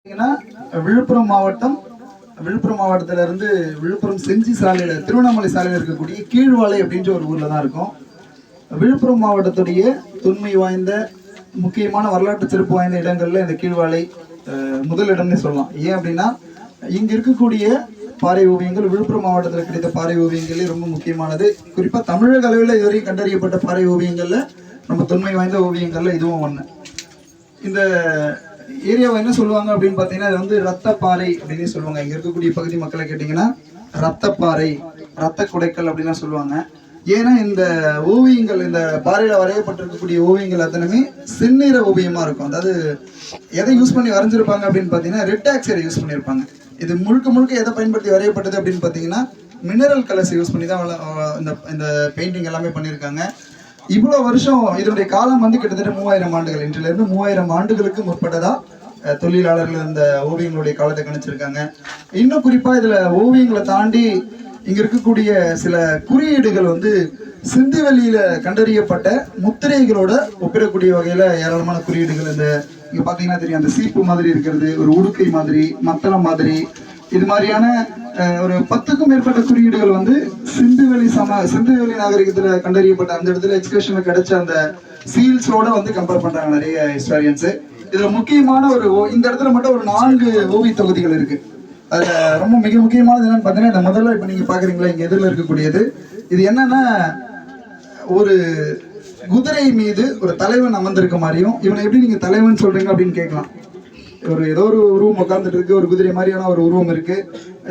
பார்த்தீங்கன்னா விழுப்புரம் மாவட்டம் விழுப்புரம் மாவட்டத்துல இருந்து விழுப்புரம் செஞ்சி சாலையில திருவண்ணாமலை சாலையில் இருக்கக்கூடிய கீழ்வாலை அப்படின்ற ஒரு ஊர்ல தான் இருக்கும். விழுப்புரம் மாவட்டத்துடைய தொன்மை வாய்ந்த முக்கியமான வரலாற்று சிறப்பு வாய்ந்த இடங்கள்ல இந்த கீழ்வாலை அஹ், முதல் இடம்னே சொல்லலாம். ஏன் அப்படின்னா இங்க இருக்கக்கூடிய பாறை ஓவியங்கள் விழுப்புரம் மாவட்டத்தில் கிடைத்த பாறை ஓவியங்களே ரொம்ப முக்கியமானது. குறிப்பா தமிழக அளவில் இதுவரையும் கண்டறியப்பட்ட பாறை ஓவியங்கள்ல நம்ம தொன்மை வாய்ந்த ஓவியங்கள்ல இதுவும் ஒண்ணு. இந்த ஏரியாவை என்ன சொல்லுவாங்க அப்படின்னு பார்த்தீங்கன்னா இது வந்து ரத்தப்பாறை அப்படின்னு சொல்லுவாங்க. இங்கே இருக்கக்கூடிய பகுதி மக்களை கேட்டிங்கன்னா ரத்தப்பாறை ரத்த குடைக்கல் அப்படின்லாம் சொல்லுவாங்க. ஏன்னா இந்த ஓவியங்கள் இந்த பாறையில் வரையப்பட்டிருக்கக்கூடிய ஓவியங்கள் அத்தனையுமே செந்நிற ஓவியமாக இருக்கும். அதாவது எதை யூஸ் பண்ணி வரைஞ்சிருப்பாங்க அப்படின்னு பார்த்தீங்கன்னா ரெட்டாக்சரை யூஸ் பண்ணியிருப்பாங்க. இது முழுக்க முழுக்க எதை பயன்படுத்தி வரையப்பட்டது அப்படின்னு பார்த்தீங்கன்னா மினரல் கலர்ஸ் யூஸ் பண்ணி தான் இந்த இந்த பெயிண்டிங் எல்லாமே பண்ணியிருக்காங்க. இவ்வளவு வருஷம் இதனுடைய காலம் வந்து கிட்டத்தட்ட மூவாயிரம் ஆண்டுகள். இன்றிலிருந்து மூவாயிரம் ஆண்டுகளுக்கு முற்பட்டதா தொழிலாளர்கள் இந்த ஓவியங்களுடைய காலத்தை கணிச்சிருக்காங்க. இன்னும் குறிப்பா இதுல ஓவியங்களை தாண்டி இங்க இருக்கக்கூடிய சில குறியீடுகள் வந்து சிந்துவெளியில கண்டறியப்பட்ட முத்திரைகளோட ஒப்பிடக்கூடிய வகையில ஏராளமான குறியீடுகள் இந்த இங்க பாத்தீங்கன்னா தெரியும் அந்த சீப்பு மாதிரி இருக்கிறது ஒரு உடுக்கை மாதிரி மத்தளம் மாதிரி இது மாதிரியான ஒரு பத்துக்கும் மேற்பட்ட குறியீடுகள் வந்து சிந்துவெளி சம சிந்துவெளி நாகரிகத்துல கண்டறியப்பட்ட அந்த இடத்துல எக்ஸ்கர்ஷன்ல கிடைச்ச அந்த சீல்ஸோட வந்து கம்பேர் பண்றாங்க நிறைய ஹிஸ்டாரியன்ஸ் இதுல முக்கியமான ஒரு ஓ- இந்த இடத்துல மட்டும் ஒரு நான்கு ஓவிய தொகுதிகள் இருக்கு. அதுல ரொம்ப மிக முக்கியமானது என்னன்னு பாத்தீங்கன்னா இந்த முதல்ல இப்ப நீங்க பாக்குறீங்களா இங்க எதிரில் இருக்கக்கூடியது. இது என்னன்னா ஒரு குதிரை மீது ஒரு தலைவன் அமர்ந்திருக்க மாதிரியும் இவனை எப்படி நீங்க தலைவன் சொல்றீங்க அப்படின்னு கேட்கலாம். ஒரு ஏதோ ஒரு உருவம் உட்கார்ந்துட்டு இருக்கு ஒரு குதிரை மாதிரியான ஒரு உருவம் இருக்கு.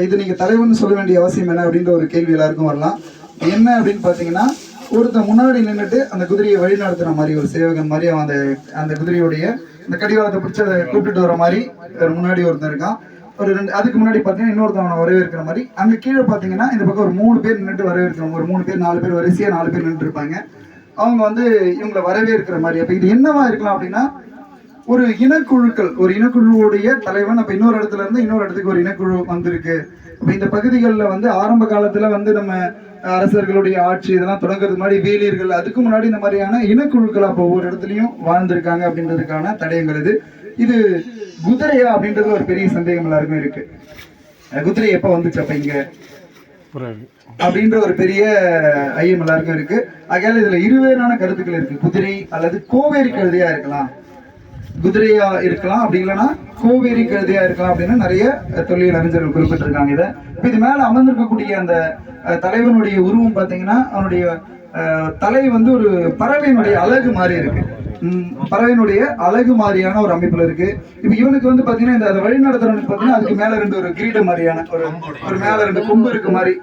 இது நீங்க தலைவன் சொல்ல வேண்டிய அவசியம் என்ன அப்படின்ற ஒரு கேள்வி எல்லாருக்கும் வரலாம். என்ன அப்படின்னு பாத்தீங்கன்னா ஒருத்தன் முன்னாடி நின்றுட்டு அந்த குதிரையை வழி நடத்துற மாதிரி ஒரு சேவகன் மாதிரி அவன் அந்த அந்த குதிரையுடைய அந்த கடிவாளத்தை பிடிச்சி அதை கூப்பிட்டு வர மாதிரி முன்னாடி ஒருத்தன் இருக்கான். ஒரு ரெண்டு அதுக்கு முன்னாடி பார்த்தீங்கன்னா இன்னொருத்தன் அவனை வரவேற்கிற மாதிரி. அங்க கீழே பார்த்தீங்கன்னா இந்த பக்கம் ஒரு மூணு பேர் நின்றுட்டு வரவேற்கிறவங்க ஒரு மூணு பேர் நாலு பேர் வரிசையா நாலு பேர் நின்றுட்டு இருப்பாங்க. அவங்க வந்து இவங்களை வரவேற்கிற மாதிரி. அப்ப இது என்னவா இருக்கலாம் அப்படின்னா ஒரு இனக்குழுக்கள் ஒரு இனக்குழுவுடைய தலைவன் அப்ப இன்னொரு இடத்துல இருந்து இன்னொரு இடத்துக்கு ஒரு இனக்குழு வந்திருக்கு. அப்ப இந்த பகுதிகளில் வந்து ஆரம்ப காலத்துல வந்து நம்ம அரசர்களுடைய ஆட்சி இதெல்லாம் தொடங்குறது முன்னாடி வேலியர்கள் அதுக்கு முன்னாடி இந்த மாதிரியான இனக்குழுக்கள் அப்போ ஒவ்வொரு இடத்துலயும் வாழ்ந்திருக்காங்க அப்படின்றதுக்கான தடயங்கள் இது. இது குதிரையா அப்படின்றது ஒரு பெரிய சந்தேகம் எல்லாருக்கும் இருக்கு. குதிரை எப்ப வந்துச்சு அப்ப இங்க? அப்படின்ற ஒரு பெரிய ஐயம் எல்லாருக்கும் இருக்கு. ஆகையால இதுல இருவேறான கருத்துக்கள் இருக்கு. குதிரை அல்லது கோவேரி கழுதையா இருக்கலாம். குதிரையா இருக்கலாம் அப்படி இல்லைன்னா கோவேரி கழுதையா இருக்கலாம் அப்படின்னு நிறைய தொழில் தொல்லியல் அறிஞர்கள் குறிப்பிட்டிருக்காங்க. இதை இப்ப இது மேல அமர்ந்திருக்கக்கூடிய அந்த தலைவனுடைய உருவம் பாத்தீங்கன்னா அவனுடைய தலை வந்து ஒரு பறவையினுடைய அழகு மாதிரி இருக்கு. பறவையினுடைய அழகு மாதிரியான ஒரு அமைப்புல இருக்கு. இப்ப இவனுக்கு வந்து பாத்தீங்கன்னா இந்த அதை வழி நடத்துறவனுக்கு பாத்தீங்கன்னா அதுக்கு மேல ரெண்டு ஒரு கிரீடம் மாதிரியான ஒரு ஒரு மேல ரெண்டு கொம்பு இருக்கு மாதிரி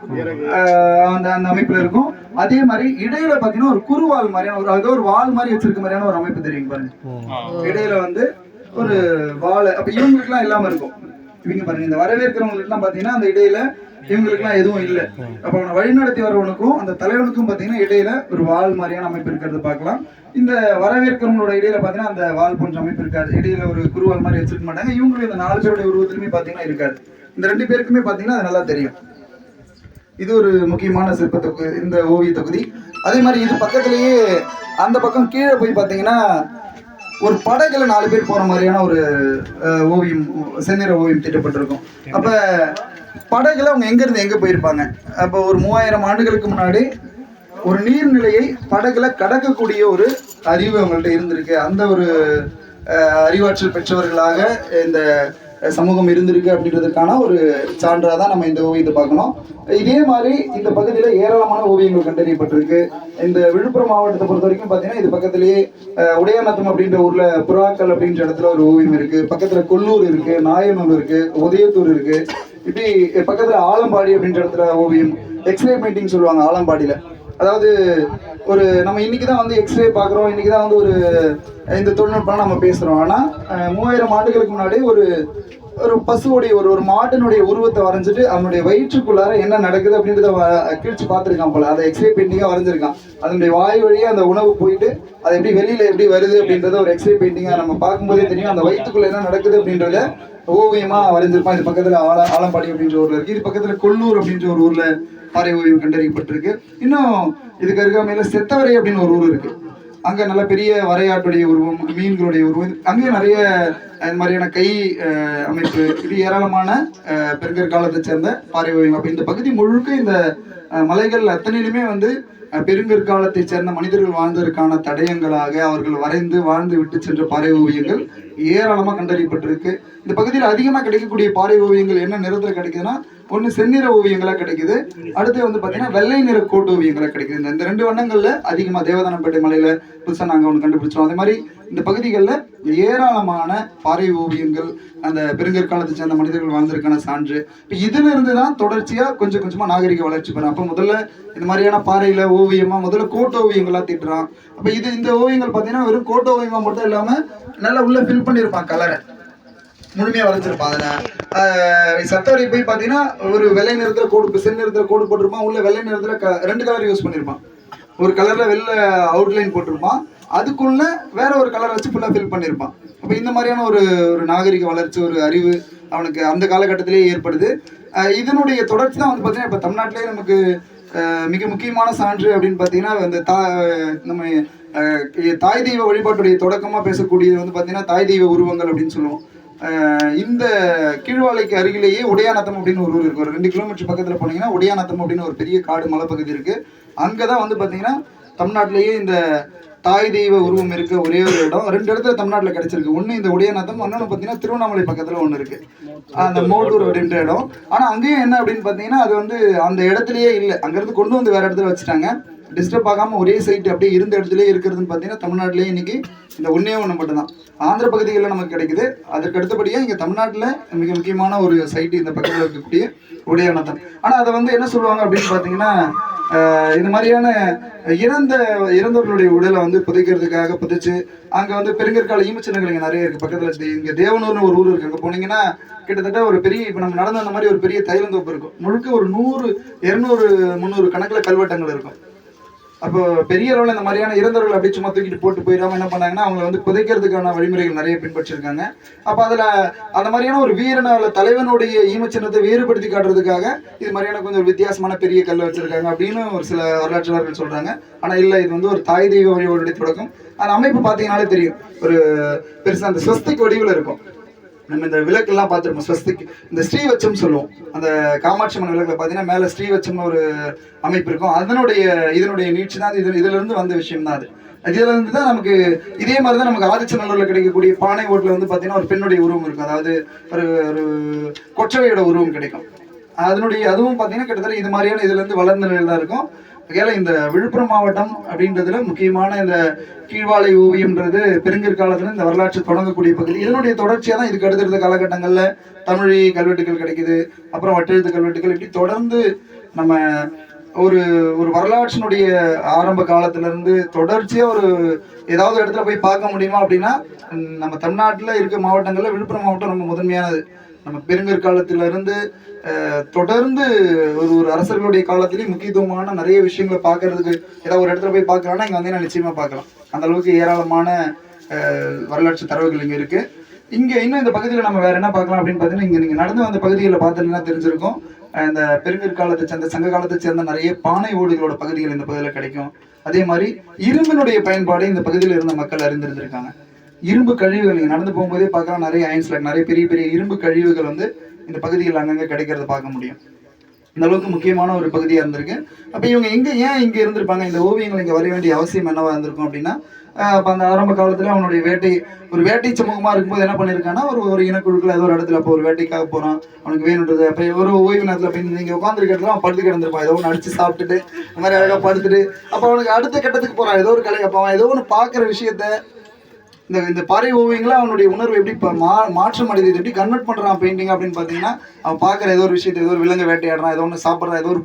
அந்த அந்த அமைப்புல இருக்கும். அதே மாதிரி இடையில பாத்தீங்கன்னா ஒரு குறுவால் மாதிரியான ஒரு அதோ ஒரு வால் மாதிரி வச்சிருக்க மாதிரியான ஒரு அமைப்பு தெரியும் பாருங்க. இடையில வந்து ஒரு வாழை அப்ப இவங்களுக்குலாம் இல்லாம இருக்கும். இவங்க பாருங்க இந்த வரவேற்கிறவங்களுக்கு எல்லாம் பாத்தீங்கன்னா அந்த இடையில இவங்களுக்குலாம் எதுவும் இல்லை. அப்ப அவனை வழிநடத்தி வரவனுக்கும் அந்த தலைவனுக்கும் பாத்தீங்கன்னா இடையில ஒரு வால் மாதிரியான அமைப்பு இருக்கிறது பார்க்கலாம். இந்த வரவேற்கிறவங்களோட இடையில பாத்தீங்கன்னா அந்த வால் போன்ற அமைப்பு இருக்காது. இடையில ஒரு குருவால் மாதிரி வச்சிருக்க மாட்டாங்க. இவங்களும் இந்த நாலு பேருடைய உருவத்திலுமே பாத்தீங்கன்னா இருக்காது. இந்த ரெண்டு பேருக்குமே பாத்தீங்கன்னா அது நல்லா தெரியும். இது ஒரு முக்கியமான சிற்ப தொகு இந்த ஓவிய தொகுதி. அதே மாதிரி இது பக்கத்திலேயே அந்த பக்கம் கீழே போய் பார்த்தீங்கன்னா ஒரு படகுல நாலு பேர் போற மாதிரியான ஒரு ஓவியம் செந்நிற ஓவியம் தீட்டப்பட்டிருக்கும். அப்ப படகுல அவங்க எங்க இருந்து எங்க போயிருப்பாங்க? அப்போ ஒரு மூவாயிரம் ஆண்டுகளுக்கு முன்னாடி ஒரு நீர்நிலையை படகுல கடக்கக்கூடிய ஒரு அறிவு அவங்கள்ட்ட இருந்திருக்கு. அந்த ஒரு அறிவாற்றல் பெற்றவர்களாக இந்த சமூகம் இருந்திருக்கு அப்படின்றதுக்கான ஒரு சான்றாக தான் நம்ம இந்த ஓவியத்தை பார்க்கணும். இதே மாதிரி இந்த பகுதியில் ஏராளமான ஓவியங்கள் கண்டறியப்பட்டிருக்கு. இந்த விழுப்புரம் மாவட்டத்தை பொறுத்த வரைக்கும் பார்த்தீங்கன்னா இது பக்கத்திலேயே அஹ், உடையாநத்தம் அப்படின்ற ஊரில் புறாக்கள் அப்படின்ற இடத்துல ஒரு ஓவியம் இருக்குது பக்கத்தில் கொல்லூர் இருக்குது நாயனூர் இருக்குது உதயத்தூர் இருக்குது இப்படி பக்கத்தில் ஆலம்பாடி அப்படின்ற இடத்துல ஓவியம் எக்ஸ்ரே பெயிண்டிங் சொல்லுவாங்க ஆலம்பாடியில். அதாவது ஒரு நம்ம இன்னைக்கு தான் வந்து எக்ஸ்ரே பார்க்குறோம். இன்னைக்கு தான் வந்து ஒரு இந்த தொழில்நுட்பம் நம்ம பேசுகிறோம் ஆனால் மூவாயிரம் ஆண்டுகளுக்கு முன்னாடி ஒரு ஒரு பசுவுடைய ஒரு ஒரு மாட்டினுடைய உருவத்தை வரைஞ்சிட்டு அவனுடைய வயிற்றுக்குள்ளார என்ன நடக்குது அப்படின்றத கிழிச்சு பார்த்துருக்கான் போல. அதை எக்ஸ்ரே பெயிண்டிங்காக வரைஞ்சிருக்கான். அதனுடைய வாய் வழியாக அந்த உணவு போயிட்டு அது எப்படி வெளியில் எப்படி வருது அப்படின்றத ஒரு எக்ஸ்ரே பெயிண்டிங்காக நம்ம பார்க்கும்போதே தெரியும். அந்த வயிற்றுக்குள்ளே என்ன நடக்குது அப்படின்றத ஓவியமாக வரைஞ்சிருப்பான். இது பக்கத்தில் ஆல ஆலம்பாடி அப்படின்ற ஊரில் இருக்கு. இது பக்கத்தில் கொல்லூர் அப்படின்ற ஒரு ஊரில் பாறை ஓவியம் கண்டறியப்பட்டிருக்கு. இன்னும் இதுக்கு அருகாமையில் செத்தவரை அப்படின்னு ஒரு ஊர் இருக்கு. அங்கே நல்ல பெரிய வரையாட்டுடைய உருவம் மீன்களுடைய உருவம். அங்கேயும் நிறைய இந்த மாதிரியான கை அமைப்பு. இது ஏராளமான அஹ், பெருங்கற்காலத்தை சேர்ந்த பாறை ஓவியம் அப்போ இந்த பகுதி முழுக்க இந்த மலைகள் அத்தனையிலுமே வந்து பெருங்கற்காலத்தை சேர்ந்த மனிதர்கள் வாழ்ந்ததற்கான தடயங்களாக அவர்கள் வரைந்து வாழ்ந்து விட்டு சென்ற பாறை ஓவியங்கள் ஏராளமா கண்டறியப்பட்டிருக்கு. இந்த பகுதியில் அதிகமா கிடைக்கக்கூடிய பாறை ஓவியங்கள் என்ன நிறத்துல கிடைக்குதுன்னா ஒண்ணு செந்நிற ஓவியங்களா கிடைக்குது. அடுத்து வந்து பாத்தீங்கன்னா வெள்ளை நிற கோட்டு ஓவியங்களா கிடைக்குது. இந்த- ரெண்டு வண்ணங்கள்ல அதிகமா தேவதானப்பேட்டை மலையில புதுசா நாங்க ஒன்று கண்டுபிடிச்சோம். அதே மாதிரி இந்த பகுதிகளில் ஏராளமான பாறை ஓவியங்கள் அந்த பெருங்கற்காலத்தை சேர்ந்த மனிதர்கள் வாழ்ந்திருக்கான சான்று. இப்போ இதுல இருந்து தான் தொடர்ச்சியாக கொஞ்சம் கொஞ்சமாக நாகரிக வளர்ச்சி பெறும் அப்போ முதல்ல இந்த மாதிரியான பாறையில் ஓவியமாக முதல்ல கோட்டு ஓவியங்களாக தீட்டுறான். அப்போ இது இந்த ஓவியங்கள் பார்த்தீங்கன்னா வெறும் கோட்டு ஓவியமாக மட்டும் இல்லாமல் நல்லா உள்ள ஃபில் பண்ணியிருப்பான் கலரை. முழுமையாக வரைஞ்சிருப்பான் அதில். சத்தவரை போய் பார்த்தீங்கன்னா ஒரு வெள்ளை நிறத்தில் கோடு செல் நிறத்தில் கோடு போட்டிருப்பான் உள்ள வெள்ளை நிறத்தில் க- ரெண்டு கலர் யூஸ் பண்ணியிருப்பான் ஒரு கலரில் வெள்ளை அவுட்லைன் போட்டிருப்பான். அதுக்குள்ள வேற ஒரு கலர் வச்சு ஃபுல்லாக ஃபில் பண்ணியிருப்பான். அப்போ இந்த மாதிரியான ஒரு ஒரு நாகரிக வளர்ச்சி ஒரு அறிவு அவனுக்கு அந்த காலகட்டத்திலேயே ஏற்படுது. இதனுடைய தொடர்ச்சி தான் வந்து பார்த்தீங்கன்னா இப்போ தமிழ்நாட்டிலேயே நமக்கு மிக முக்கியமான சான்று அப்படின்னு பார்த்தீங்கன்னா இந்த தா நம்ம தாய் தெய்வ வழிபாட்டுடைய தொடக்கமாக பேசக்கூடியது வந்து பார்த்தீங்கன்னா தாய் தெய்வ உருவங்கள் அப்படின்னு சொல்லுவோம். இந்த கீழ்வாலைக்கு அருகிலேயே உடையாநத்தம் அப்படின்னு ஒரு ஊர் இருக்கு. ஒரு ரெண்டு கிலோமீட்டர் பக்கத்தில் போனீங்கன்னா உடையாநத்தம் அப்படின்னு ஒரு பெரிய காடு மலைப்பகுதி இருக்கு. அங்கதான் வந்து பார்த்தீங்கன்னா தமிழ்நாட்டிலேயே இந்த தாய் தெய்வ உருவம் இருக்க ஒரே ஒரு இடம். ரெண்டு இடத்துல தமிழ்நாட்டுல கிடைச்சிருக்கு. ஒண்ணு இந்த உடையாநத்தம் இன்னொன்னு பாத்தீங்கன்னா திருவண்ணாமலை பக்கத்துல ஒண்ணு இருக்கு. அந்த மோட்டூர் அப்படின்ற இடம். ஆனா அங்கேயும் என்ன அப்படின்னு பாத்தீங்கன்னா அது வந்து அந்த இடத்துலயே இல்லை. அங்கிருந்து கொண்டு வந்து வேற இடத்துல வச்சுட்டாங்க. டிஸ்டர்ப் ஆகாமல் ஒரே சைட் அப்படியே இருந்த இடத்துல இருக்கிறதுன்னு பார்த்தீங்கன்னா தமிழ்நாட்டிலேயே இன்னைக்கு இந்த ஒன்றே ஒன்று மட்டும்தான். ஆந்திர பகுதிகளில் நமக்கு கிடைக்குது. அதற்கு அடுத்தபடியாக இங்கே தமிழ்நாட்டில் மிக முக்கியமான ஒரு சைட்டு இந்த பக்கத்தில் இருக்கக்கூடிய உடையானத்தம் ஆனால் அதை வந்து என்ன சொல்லுவாங்க அப்படின்னு பார்த்தீங்கன்னா இந்த மாதிரியான இறந்த இறந்தவர்களுடைய உடலை வந்து புதைக்கிறதுக்காக புதைச்சு அங்கே வந்து பெருங்கற்கால ஈமச்சின்னங்கள் இங்கே நிறைய இருக்குது பக்கத்தில் இங்கே தேவனூர்னு ஒரு ஊர் இருக்குது அங்கே போனீங்கன்னா கிட்டத்தட்ட ஒரு பெரிய இப்போ நம்ம நடந்த அந்த மாதிரி ஒரு பெரிய தைலந்தோப்பு இருக்கும். முழுக்க ஒரு நூறு இரநூறு முந்நூறு கணக்கில் கல்வெட்டங்கள் இருக்கும். அப்போ பெரிய அளவில் இந்த மாதிரியான இறந்தவர்கள் அப்படி சும்மா தூக்கிட்டு போட்டு போயிடாம என்ன பண்ணாங்கன்னா அவங்களை வந்து புதைக்கிறதுக்கான வழிமுறைகள் நிறைய பின்பற்றிருக்காங்க. அப்போ அதில் அந்த மாதிரியான ஒரு வீரனால தலைவனுடைய ஈமச்சின்னத்தை வேறுபடுத்தி காட்டுறதுக்காக இது மாதிரியான கொஞ்சம் ஒரு வித்தியாசமான பெரிய கல் வச்சிருக்காங்க அப்படின்னு ஒரு சில வரலாற்றாளர்கள் சொல்றாங்க. ஆனால் இல்லை இது வந்து ஒரு தாய் தெய்வ வழிபாடுடைய தொடக்கம். அந்த அமைப்பு பார்த்தீங்கன்னாலே தெரியும். ஒரு பெருசாக அந்த ஸ்வஸ்திக் வடிவில் இருக்கும். நம்ம இந்த விளக்கெல்லாம் பார்த்துருப்போம். ஸ்வஸ்திக் இந்த ஸ்ரீவச்சம் சொல்லுவோம். அந்த காமாட்சி அம்மன் விளக்கில் பார்த்தீங்கன்னா மேலே ஸ்ரீவச்சம்னு ஒரு அமைப்பு இருக்கும். அதனுடைய இதனுடைய நீட்சி தான் இது. இதுலேருந்து வந்த விஷயம் தான் அது. இதுல இருந்து தான் நமக்கு இதே மாதிரி தான் நமக்கு ஆதிச்சநல்லூர்ல கிடைக்கக்கூடிய பானை ஓட்டில் வந்து பார்த்தீங்கன்னா ஒரு பெண்ணுடைய உருவம் இருக்கும். அதாவது ஒரு ஒரு கொற்றவையோட உருவம் கிடைக்கும். அதனுடைய அதுவும் பார்த்தீங்கன்னா கிட்டத்தட்ட இது மாதிரியான இதுல இருந்து வளர்ந்த நிலையில் தான் இருக்கும். ஆகையால இந்த விழுப்புரம் மாவட்டம் அப்படின்றதுல முக்கியமான இந்த கீழ்வாலை ஓவியம்ன்றது பெருங்கற்காலத்துல இந்த வரலாற்று தொடங்கக்கூடிய பகுதி. இதனுடைய தொடர்ச்சியா தான் இதுக்கு அடுத்தடுத்த காலகட்டங்கள்ல தமிழ் கல்வெட்டுகள் கிடைக்குது அப்புறம் வட்டெழுத்து கல்வெட்டுகள் இப்படி தொடர்ந்து நம்ம ஒரு ஒரு வரலாற்றினுடைய ஆரம்ப காலத்துல இருந்து தொடர்ச்சியா ஒரு ஏதாவது இடத்துல போய் பார்க்க முடியுமா அப்படின்னா நம்ம தமிழ்நாட்டுல இருக்க மாவட்டங்கள்ல விழுப்புரம் மாவட்டம் ரொம்ப முதன்மையானது. நம்ம பெருங்கற்காலத்துல இருந்து தொடர்ந்து ஒரு ஒரு அரசர்களுடைய காலத்திலேயே முக்கியத்துவமான நிறைய விஷயங்களை பார்க்கறதுக்கு ஏதாவது ஒரு இடத்துல போய் பார்க்கலாம்னா இங்கே வந்து நிச்சயமா பார்க்கலாம். அந்த அளவுக்கு ஏராளமான வரலாற்று தரவுகள் இங்கே இருக்கு. இங்க இன்னும் இந்த பகுதியில் நம்ம வேற என்ன பார்க்கலாம் அப்படின்னு பார்த்தீங்கன்னா இங்க நீங்க நடந்து வந்த பகுதிகளில் பார்த்தீங்கன்னா தெரிஞ்சிருக்கும். இந்த பெருங்கற்காலத்தை சேர்ந்த சங்க காலத்தை சேர்ந்த நிறைய பானை ஓடுகளோட பகுதிகள் இந்த பகுதியில் கிடைக்கும். அதே மாதிரி இரும்பினுடைய பயன்பாடு இந்த பகுதியில் இருந்த மக்கள் அறிந்திருந்திருக்காங்க. இரும்பு கழிவுகள் நீங்கள் நடந்து போகும்போதே பார்க்கலாம் நிறைய அயன்ஸ்ல நிறைய பெரிய பெரிய இரும்பு கழிவுகள் வந்து இந்த பகுதியில் அங்கங்கே கிடைக்கிறத பார்க்க முடியும். இந்த அளவுக்கு முக்கியமான ஒரு பகுதியாக இருந்திருக்கு. அப்போ இவங்க இங்கே ஏன் இங்கே இருந்திருப்பாங்க? இந்த ஓவியங்கள் இங்கே வர வேண்டிய அவசியம் என்னவாக இருந்திருக்கும் அப்படின்னா அப்போ அந்த ஆரம்ப காலத்தில் அவனுடைய வேட்டை ஒரு வேட்டை சமூகமாக இருக்கும்போது என்ன பண்ணிருக்கான்னா ஒரு ஒரு இனக்குழுக்கள் ஏதோ ஒரு இடத்துல அப்போ ஒரு வேட்டைக்காக போகிறான் அவனுக்கு வேணுன்றது அப்போ ஒரு ஓய்வு நேரத்தில் போய் நீங்கள் உட்காந்துருக்க இடத்துல அவன் படுத்து கிடந்திருப்பான் ஏதோ ஒன்று அடித்து சாப்பிட்டுட்டு இந்த மாதிரி அழகாக படுத்துட்டு அப்போ அவனுக்கு அடுத்த கட்டத்துக்கு போகிறான் ஏதோ ஒரு கலை அப்போ அவன் ஏதோ ஒன்று பார்க்குற விஷயத்த இந்த இந்த பாறை ஓவியங்களை அவனுடைய உணர்வு எப்படி இப்போ மா மாற்றம் அடையுது எப்படி கன்வெர்ட் பண்ணுறான் பெயிண்டிங் அப்படின்னு பார்த்தீங்கன்னா அவன் பார்க்குற ஏதோ ஒரு விஷயத்தை ஏதோ ஒரு விலங்கு வேட்டையாடுறான் ஏதோ ஒன்று சாப்பிட்றான் ஏதோ ஒரு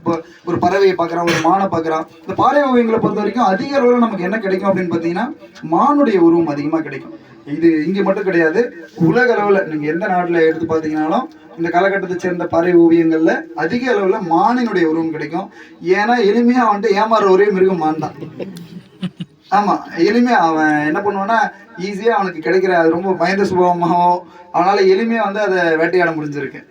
ஒரு பறவையை பார்க்குறான் ஒரு மானை பார்க்குறான் இந்த பாறை ஓவியங்களை பொறுத்த வரைக்கும் அதிக அளவில் நமக்கு என்ன கிடைக்கும் அப்படின்னு பார்த்தீங்கன்னா மானுடைய உருவம் அதிகமாக கிடைக்கும். இது இங்கே மட்டும் கிடையாது உலக அளவில் நீங்கள் எந்த நாட்டில் எடுத்து பார்த்தீங்கன்னாலும் இந்த காலகட்டத்தை சேர்ந்த பாறை ஓவியங்களில் அதிக அளவில் மானினுடைய உருவம் கிடைக்கும். ஏன்னா எளிமையாக வந்துட்டு ஏமாறுற ஒரே மிருகம் மான் தான். ஆமா எளிமையா அவன் என்ன பண்ணுவான்னா ஈஸியா அவனுக்கு கிடைக்கிற அது ரொம்ப பயந்த சுபாவமாகவும் அவனால எளிமையா வந்து அதை வேட்டையாட முடிஞ்சிருக்கு.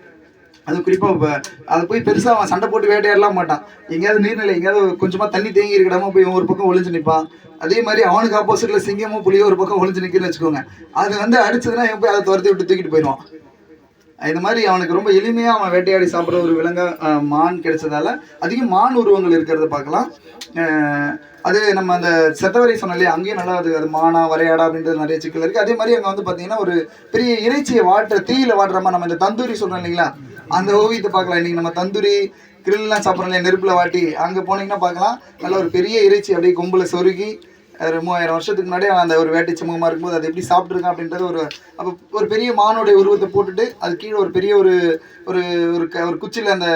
அது குறிப்பாக இப்போ அதை போய் பெருசாக அவன் சண்டை போட்டு வேட்டையாடலாம் மாட்டான். எங்கேயாவது நீர்நிலை எங்கேயாவது கொஞ்சமாக தண்ணி தேங்கி இருக்கடாம போய் ஒரு பக்கம் ஒளிஞ்சு நிற்பான் அதே மாதிரி அவனுக்கு ஆப்போசிட்டில் சிங்கமும் புளியோ ஒரு பக்கம் ஒளிஞ்சு நிற்குன்னு வச்சுக்கோங்க. அது வந்து அடிச்சதுன்னா என் போய் அதை துரத்தி விட்டு தூக்கிட்டு போயிடுவான். இந்த மாதிரி அவனுக்கு ரொம்ப எளிமையாக அவன் வேட்டையாடி சாப்பிட்ற ஒரு விலங்க மான் கிடைச்சதால அதிகம் மான் உருவங்கள் இருக்கிறத பார்க்கலாம். அது நம்ம அந்த செத்தவரை சொன்னோம் இல்லையா அங்கேயும் நல்லா அது அது மானா வரையாடா அப்படின்றது நிறைய சிக்கல் இருக்குது அதே மாதிரி அங்கே வந்து பார்த்தீங்கன்னா ஒரு பெரிய இறைச்சியை வாட்டுற தீயில வாட்டுற மாதிரி நம்ம இந்த தந்தூரி சொல்கிறோம் இல்லைங்களா அந்த ஓவியத்தை பார்க்கலாம். இன்றைக்கி நம்ம தந்தூரி கிரில்லாம் சாப்பிட்றோம் இல்லையா நெருப்பில் வாட்டி அங்கே போனீங்கன்னா பார்க்கலாம். நல்ல ஒரு பெரிய இறைச்சி அப்படியே கொம்பில் சொருகி ஒரு மூவாயிரம் வருஷத்துக்கு முன்னாடி அவன் அந்த ஒரு வேட்டை சமூகமாக இருக்கும்போது அது எப்படி சாப்பிட்ருக்கான் அப்படின்றது ஒரு அப்போ ஒரு பெரிய மானுடைய உருவத்தை போட்டுட்டு அது கீழே ஒரு பெரிய ஒரு ஒரு ஒரு க ஒரு குச்சியில் அந்த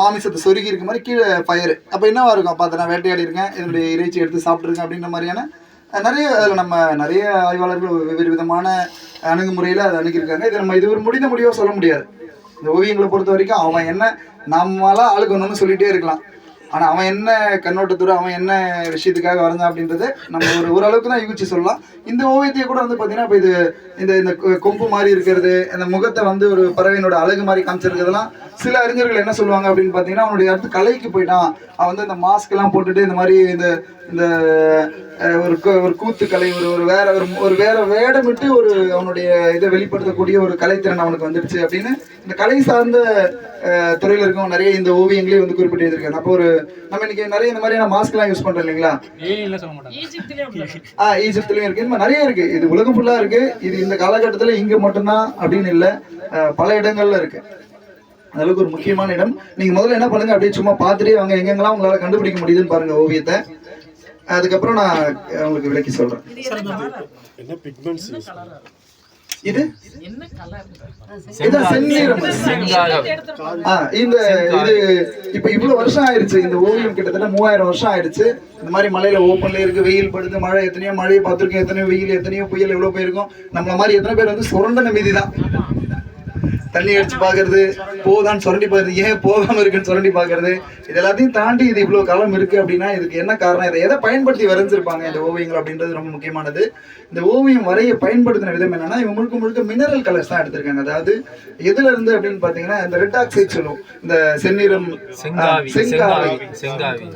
மாமிசத்தை சொருகி இருக்க மாதிரி கீழே பயிர் அப்போ என்னவா இருக்கும்? பார்த்து நான் வேட்டையாடி இருக்கேன் என்னுடைய இறைச்சி எடுத்து சாப்பிட்ருக்கேன் அப்படின்ற மாதிரியான நிறைய அதில் நம்ம நிறைய ஆய்வாளர்கள் வெவ்வேறு விதமான அணுகுமுறையில் அதை அணுகியிருக்காங்க. இதை நம்ம இது ஒரு முடிந்த முடிவாக சொல்ல முடியாது. இந்த ஓவியங்களை பொறுத்த வரைக்கும் அவன் என்ன நம்மளாம் ஆளுக்கணும்னு சொல்லிகிட்டே இருக்கலாம். ஆனா அவன் என்ன கண்ணோட்டத்தோட அவன் என்ன விஷயத்துக்காக வரைஞ்சான் அப்படின்றத நம்ம ஒரு ஓரளவுக்கு தான் யூகிச்சு சொல்லலாம். இந்த ஓவியத்தையே கூட வந்து பாத்தீங்கன்னா இப்போ இது இந்த இந்த கொ- கொம்பு மாதிரி இருக்கிறது இந்த முகத்தை வந்து ஒரு பறவையினோட அழகு மாதிரி காமிச்சிருக்கிறதுலாம் சில அறிஞர்கள் என்ன சொல்லுவாங்க அப்படின்னு பார்த்தீங்கன்னா அவனுடைய அடுத்து கலைக்கு போயிட்டான். அவன் வந்து இந்த மாஸ்க் எல்லாம் போட்டுட்டு இந்த மாதிரி இந்த இந்த ஒரு கு- ஒரு கூத்து கலை ஒரு ஒரு வேற ஒரு ஒரு வேற வேடமிட்டு ஒரு அவனுடைய இதை வெளிப்படுத்தக்கூடிய ஒரு கலைத்திறன் அவனுக்கு வந்துடுச்சு அப்படின்னு இந்த கலை சார்ந்த துறையில இருக்கவங்க நிறைய இந்த ஓவியங்களே வந்து குறிப்பிட்டு எழுதியிருக்காங்க அப்போ ஒரு நம்ம இன்னைக்கு நிறைய இந்த மாதிரியான மாஸ்க்லாம் யூஸ் பண்றோம் இல்லைங்களா? ஏலியன்லாம் சொல்ல மாட்டாங்க. ஆ ஈஜிப்துலயும் இருக்கு. இந்த மாதிரி நிறைய இருக்கு. இது உலகம் ஃபுல்லா இருக்கு. இது இந்த காலகட்டத்துல இங்க மட்டும்தான் அப்படின்னு இல்ல. பல இடங்கள்ல இருக்கு. அளவுக்கு ஒரு முக்கியமான இடம். நீங்க முதல்ல என்ன பண்ணுங்க? அப்படியே சும்மா பார்த்துட்டே அவங்க எங்கெங்கெல்லாம் உங்களால கண்டுபிடிக்க முடியுதுன்னு பாருங்க ஓவியத்தை. அதுக்கப்புறம் நான் உங்களுக்கு விளக்கி சொல்றேன். என்ன பிக்மெண்ட்ஸ் யூஸ் இது? இந்த இது இப்ப இவ்வளவு வருஷம் ஆயிருச்சு இந்த ஓவியம் கிட்டத்தட்ட மூவாயிரம் வருஷம் ஆயிடுச்சு இந்த மாதிரி மலையில ஓப்பன்ல இருக்கு வெயில் படுது மழை எத்தனையோ மழையை பார்த்திருக்கோம் எத்தனையோ வெயில் எத்தனையோ புயல் எவ்வளவு போயிருக்கும். நம்மள மாதிரி எத்தனை பேர் வந்து சுரண்டன மீதி தான் தண்ணி அடிச்சு பாக்குறது போதான்னு சுரண்டி பாக்குறது ஏன் போகாம இருக்குன்னு சுரண்டி பாக்குறது இது எல்லாத்தையும் தாண்டி இது இவ்வளவு காலம் இருக்கு அப்படின்னா இதுக்கு என்ன காரணம்? இதை எதை பயன்படுத்தி வரைஞ்சிருப்பாங்க இந்த ஓவியங்கள் அப்படின்றது ரொம்ப முக்கியமானது. இந்த ஓவியம் வரைய பயன்படுத்தின விதம் என்னன்னா இவங்க முழுக்க முழுக்க மினரல் கலர்ஸ் தான் எடுத்திருக்காங்க. அதாவது எதுல இருந்து அப்படின்னு பாத்தீங்கன்னா இந்த ரெட் ஆக்சைட் சொல்லுவோம். இந்த செந்நிறம் செங்காவி செங்காவி.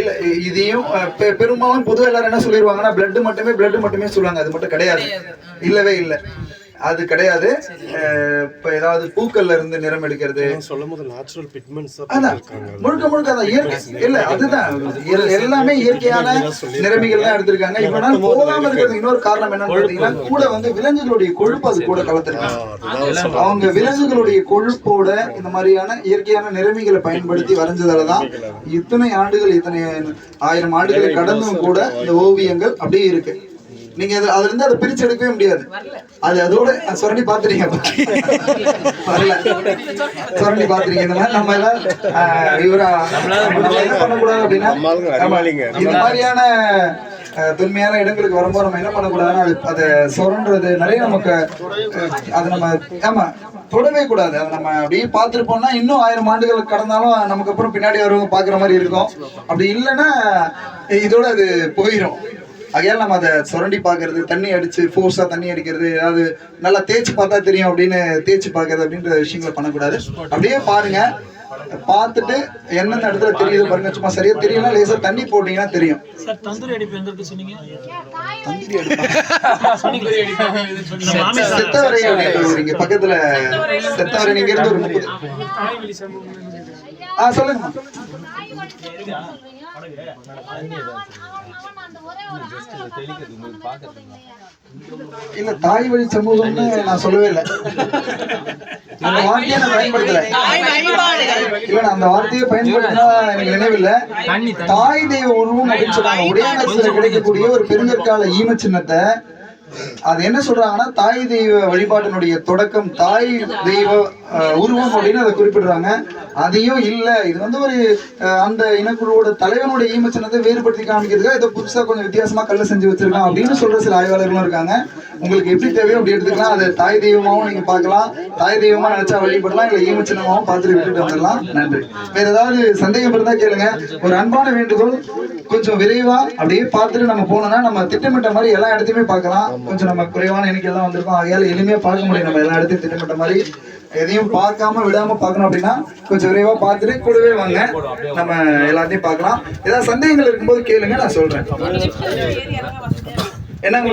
இல்ல இதையும் பெரும்பாலும் பொதுவா எல்லாரும் என்ன சொல்லிடுவாங்கன்னா பிளட் மட்டுமே பிளட் மட்டுமே சொல்லுவாங்க. அது மட்டும் கிடையாது. இல்லவே இல்லை. அது கிடையாது. இப்ப ஏதாவது பூக்கள்ல இருந்து நிறம் எடுக்கிறது. சொல்லும் போது நேச்சுரல் பிக்மெண்ட்ஸ் அதான். இருக்காங்க முழுக்க முழுக்க அதான் இயற்கை. இல்ல அதுதான். எல்- எல்லாமே இயற்கையான நிறமிகள் தான் எடுத்திருக்காங்க. இவ்வளவு போகாம இருக்கிறது இன்னொரு காரணம் என்னன்னு பாத்தீங்கன்னா கூட வந்து விலங்குகளுடைய கொழுப்பு அது கூட கலந்துருக்காங்க அவங்க விலங்குகளுடைய கொழுப்போட இந்த மாதிரியான இயற்கையான நிறமிகளை பயன்படுத்தி வரைஞ்சதாலதான் இத்தனை ஆண்டுகள் இத்தனை ஆயிரம் ஆண்டுகளை கடந்தும் கூட இந்த ஓவியங்கள் அப்படியே இருக்கு. நீங்க அது- அதுல இருந்து அதை பிரிச்சு எடுக்கவே முடியாது. அது அதோட சுரண்டி பாத்துறீங்க வரல. சுரண்டி பாத்துறீங்க இந்த மாதிரி நம்ம எல்லாம் நம்ம என்ன பண்ணக்கூடாது அப்படின்னா. இந்த மாதிரியான தொன்மையான இடங்களுக்கு வரும்போது நம்ம என்ன பண்ணக்கூடாதுன்னா அது அதை சுரண்டுறது நிறைய நமக்கு அது நம்ம ஆமா தொடவே கூடாது. அதை நம்ம அப்படியே பார்த்துருப்போம்னா இன்னும் ஆயிரம் ஆண்டுகள் கடந்தாலும் நமக்கு அப்புறம் பின்னாடி வரவங்க பார்க்குற மாதிரி இருக்கும். அப்படி இல்லைன்னா இதோட அது போயிடும் ஆகையால் நம்ம அதை சுரண்டி பார்க்கறது தண்ணி அடிச்சு ஃபோர்ஸா தண்ணி அடிக்கிறது ஏதாவது நல்லா தேய்ச்சி பார்த்தா தெரியும் அப்படின்னு தேய்ச்சி பார்க்கறது அப்படின்ற விஷயங்களை பண்ணக்கூடாது. அப்படியே பாருங்க. பார்த்துட்டு எந்தெந்த இடத்துல தெரியுது பாருங்க. சும்மா சரியா தெரியல லேசா தண்ணி போட்டீங்கன்னா தெரியும். சார் தந்தூரி அடிப்பு எங்க இருக்கு சொன்னீங்க? தந்திரி செத்தவரை அப்படின்ற ஒரு இங்க பக்கத்துல செத்தவரை நீங்க இருந்து ஒரு முப்பது. ஆ சொல்லுங்க. இல்ல தாய் வழி சமூகம்னு நான் சொல்லவே இல்லை அந்த வார்த்தையை நான் பயன்படுத்தல இல்ல நான் அந்த வார்த்தையை பயன்படுத்தினா எனக்கு நினைவில்லை தாய் தெய்வ உருவம் அப்படின்னு சொல்றாங்க. உடையானத்துல கிடைக்கக்கூடிய ஒரு பெருங்கற்கால ஈம சின்னத்தை அது என்ன சொல்றாங்கன்னா தாய் தெய்வ வழிபாட்டினுடைய தொடக்கம் தாய் தெய்வ உருவம் அப்படின்னு அதை குறிப்பிடுறாங்க. அதையும் இல்லை. இது வந்து ஒரு அந்த இனக்குழுவோட தலைவனுடைய ஈமச்சனத்தை வேறுபடுத்தி காமிக்கிறதுக்காக இதை புதுசா கொஞ்சம் வித்தியாசமா கல்ல செஞ்சு வச்சிருக்கான் அப்படின்னு சொல்ற சில ஆய்வாளர்களும் இருக்காங்க. உங்களுக்கு எப்படி தேவையோ அப்படி எடுத்துக்கலாம். அதை தாய் தெய்வமாவும் நீங்க பார்க்கலாம். தாய் தெய்வமா நினைச்சா வழிபடலாம். இல்லை ஈமச்சனமாகவும் பார்த்துட்டு விட்டுட்டு வந்துடலாம். நன்றி. வேற ஏதாவது சந்தேகம் இருந்தா கேளுங்க. ஒரு அன்பான வேண்டுகோள் கொஞ்சம் விரைவா அப்படியே பார்த்துட்டு நம்ம போனோம்னா நம்ம திட்டமிட்ட மாதிரி எல்லா இடத்தையுமே பார்க்கலாம். கொஞ்சம் நம்ம குறைவான எண்ணிக்கை தான் வந்திருக்கோம். ஆகையால எளிமையா பார்க்க முடியும். நம்ம எல்லா இடத்தையும் திட்டமிட்ட மாதிரி எதையும் பார்க்காம விடாம பார்க்கணும் அப்படின்னா கொஞ்சம் விரைவா பார்த்துட்டு கூடவே வாங்க. நம்ம எல்லாத்தையும் பார்க்கலாம். ஏதாவது சந்தேகங்கள் இருக்கும்போது கேளுங்க நான் சொல்றேன். என்னங்க?